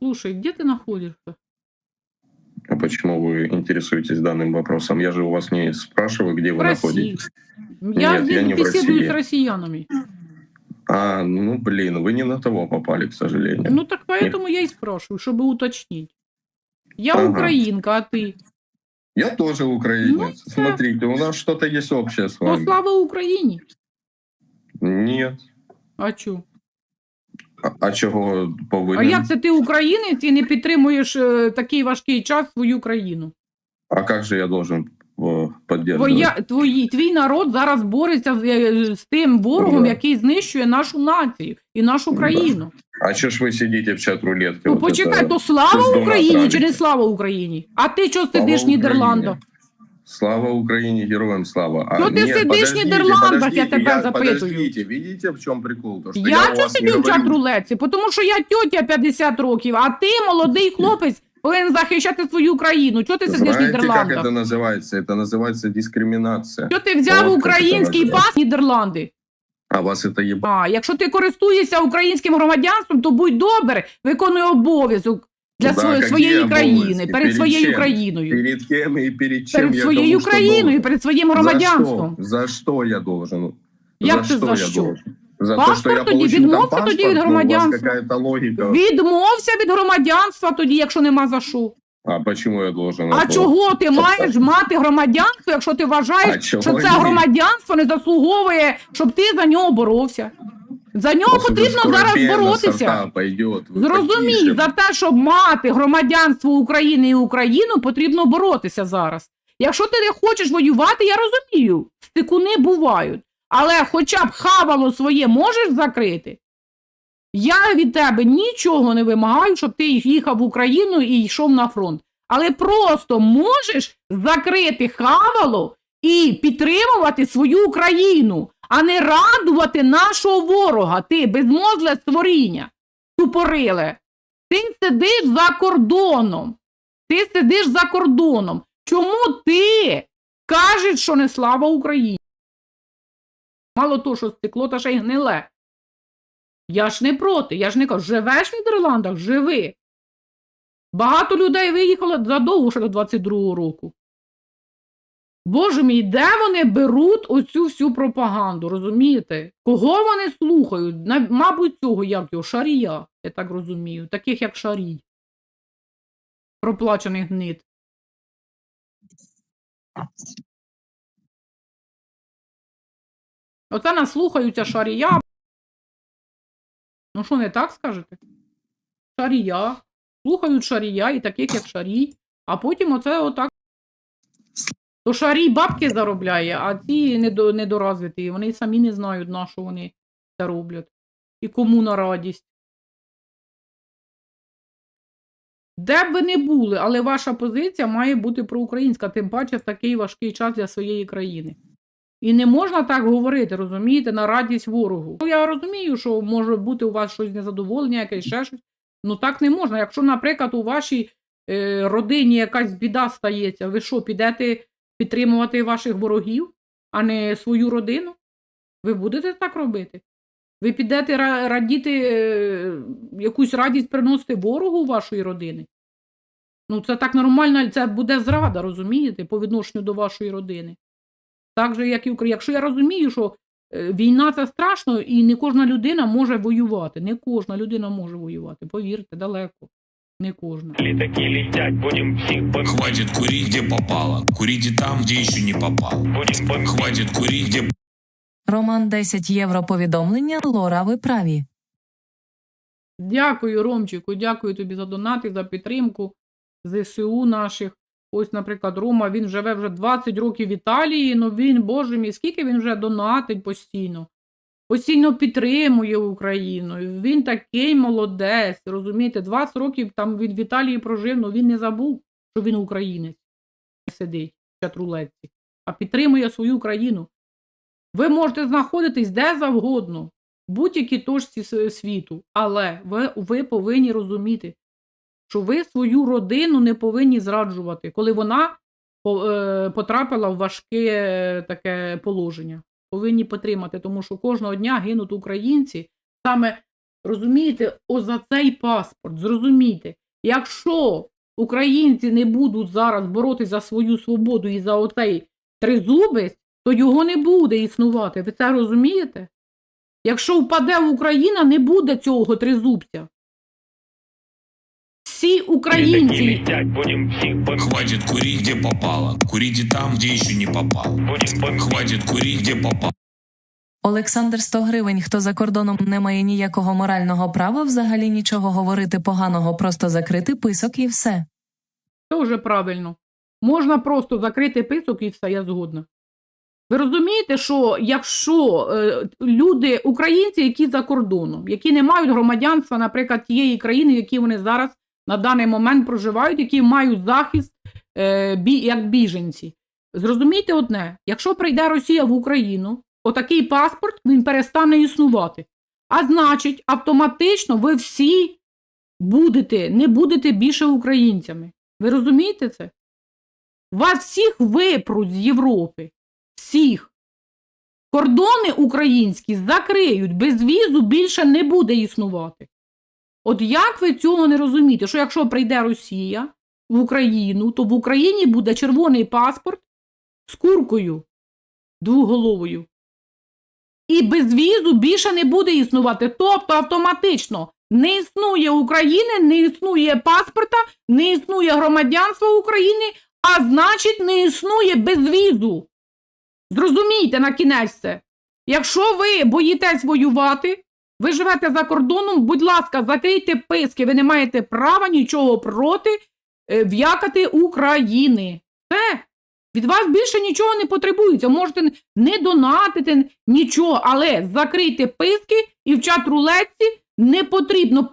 Слушай, где ты находишься? А почему вы интересуетесь данным вопросом? Я же у вас не спрашиваю, где В вы России. находитесь. Я, Нет, я не в беседую России. с россиянами. А, ну блин, вы не на того попали, к сожалению. Ну так поэтому я и спрашиваю, чтобы уточнить. Я Ага. украинка, а ты? Я тоже украинец. Ну, да. Смотрите, у нас что-то есть общее с вами. слава Україні. Нет. А чо? А, а чого повинен? А як це ти українець і не підтримуєш е, такий важкий час свою країну? А как же я должен э, поддерживать? Твоя, твої, твій народ зараз бореться з, е, з тим ворогом, Да. який знищує нашу націю і нашу Да. країну. А что ж вы сидите в чат-рулетке? Ну вот почекай, это? то слава пиздуна Україні чи правите. не слава Україні? А ти що Слава сидиш в Україні. Нідерландах? Слава Украине, героям слава. А, Що ти нет, сидиш в подождите, Нідерландах, я подождите, тебе запитую? Подождите, видите, в чем прикол? То, что Я у чого вас не сидю в говорю- чат-рулетці? Тому що я тьотя 50 років, а ти молодий хлопець повинен захищати свою країну. Чого ти сидиш в Знаете, как Нідерландах? это называется? Это называется дискриминация. Що ти взяв От, український як це пас Нідерланди? А вас это ебать. А якщо ти користуєшся українським громадянством, то будь добре, виконуй обов'язок для Да, своєї, своєї країни, перед Перед своєю чим? країною, Перед кем и перед чем перед я своєю країною, должен? перед своїм За громадянством. За что я должен? Як це за що? За Паспорт то, что я тоді, відмовся там тоді від паспорт? Ну, громадянства. какая-то. Відмовся від громадянства тоді, якщо нема за що. А почему я должен? А чого ти маєш мати громадянство, якщо ти вважаєш, що це ні? громадянство не заслуговує, щоб ти за нього боровся? За нього потрібно зараз боротися. пойдет. Зрозумій, за те, щоб мати громадянство України і Україну, потрібно боротися зараз. Якщо ти не хочеш воювати, я розумію, стикуни бувають. Але хоча б хавало своє можеш закрити. Я від тебе нічого не вимагаю, щоб ти їхав в Україну і йшов на фронт. Але просто можеш закрити хавало і підтримувати свою Україну, а не радувати нашого ворога, ти безмозле створіння тупориле. Ти сидиш за кордоном. Ти сидиш за кордоном. Чому ти кажеш, що не слава Україні? Мало того, що стекло, та ще й гниле. Я ж не проти, я ж не кажу, живеш в Нідерландах, живи. Багато людей виїхало задовго ще до 22-го року. Боже мій, де вони беруть оцю всю пропаганду, розумієте? Кого вони слухають? Мабуть, цього як його шарія, я так розумію, таких як шарій. Проплачених гнид. Оце нас слухаються шарія. Ну що, не так скажете? Шарія. Слухають шарія і таких, як шарій, а потім оце отак. То шарій бабки заробляє, а ці недо, вони самі не знають, на що вони це роблять. І кому на радість. Де б ви не були, але ваша позиція має бути проукраїнська, тим паче в такий важкий час для своєї країни. І не можна так говорити, розумієте, на радість ворогу. Ну, Я розумію, що може бути у вас щось незадоволення, якесь ще щось. Ну так не можна. Якщо, наприклад, у вашій е, родині якась біда стається, ви що, підете підтримувати ваших ворогів, а не свою родину? Ви будете так робити? Ви підете радіти, е, якусь радість приносити ворогу вашої родини? Ну, це так нормально, це буде зрада, розумієте, по відношенню до вашої родини. Так же, як і Україна. Якщо я розумію, що е, війна це страшно, і не кожна людина може воювати. Не кожна людина може воювати. Повірте, далеко. Не кожна. Літаки летять, будем всіх бомбить. Хватит курить, где попало. Курите там, где еще не попал. Будем бомбить. Хватит курить, где Роман 10 євро повідомлення. Лора, ви праві. Дякую, Ромчику, дякую тобі за донати, за підтримку ЗСУ наших. Ось, наприклад, Рома, він живе вже 20 років в Італії, ну він, боже мій, скільки він вже донатить постійно. Постійно підтримує Україну. Він такий молодець, розумієте, 20 років там він в Італії прожив, ну він не забув, що він українець. Сидить в чатрулетці, а підтримує свою країну. Ви можете знаходитись де завгодно, в будь-якій точці світу, але ви, ви повинні розуміти, що ви свою родину не повинні зраджувати, коли вона е, потрапила в важке е, таке положення. Повинні підтримати, тому що кожного дня гинуть українці саме Розумієте, о за цей паспорт, зрозумійте, якщо українці не будуть зараз боротися за свою свободу і за оцей тризубець, то його не буде існувати. Ви це розумієте? Якщо впаде Україна, не буде цього тризубця. Всі українці. Хватит курить, где попало. Курите там, где еще не попал. Будем бомбить. Хватит курить, где попало. Олександр 100 гривень. Хто за кордоном не має ніякого морального права взагалі нічого говорити поганого, просто закрити писок і все. це вже правильно. Можна просто закрити писок і все, я згодна. Ви розумієте, що якщо е, люди, українці, які за кордоном, які не мають громадянства, наприклад, тієї країни, в якій вони зараз на даний момент проживають, які мають захист е, бі, як біженці, зрозумійте одне: якщо прийде Росія в Україну, отакий паспорт він перестане існувати. А значить, автоматично ви всі будете, не будете більше українцями. Ви розумієте це? Вас всіх випруть з Європи. Всіх. Кордони українські закриють, без візу більше не буде існувати. От як ви цього не розумієте, що якщо прийде Росія в Україну, то в Україні буде червоний паспорт з куркою двоголовою. І без візу більше не буде існувати. Тобто автоматично не існує України, не існує паспорта, не існує громадянства України, а значить, не існує безвізу. Зрозумійте на кінець це. Якщо ви боїтесь воювати, ви живете за кордоном, будь ласка, закрийте писки, ви не маєте права нічого проти е, в'якати України. Все. Від вас більше нічого не потребується. Можете не донатити нічого, але закрийте писки і в чат рулетці не потрібно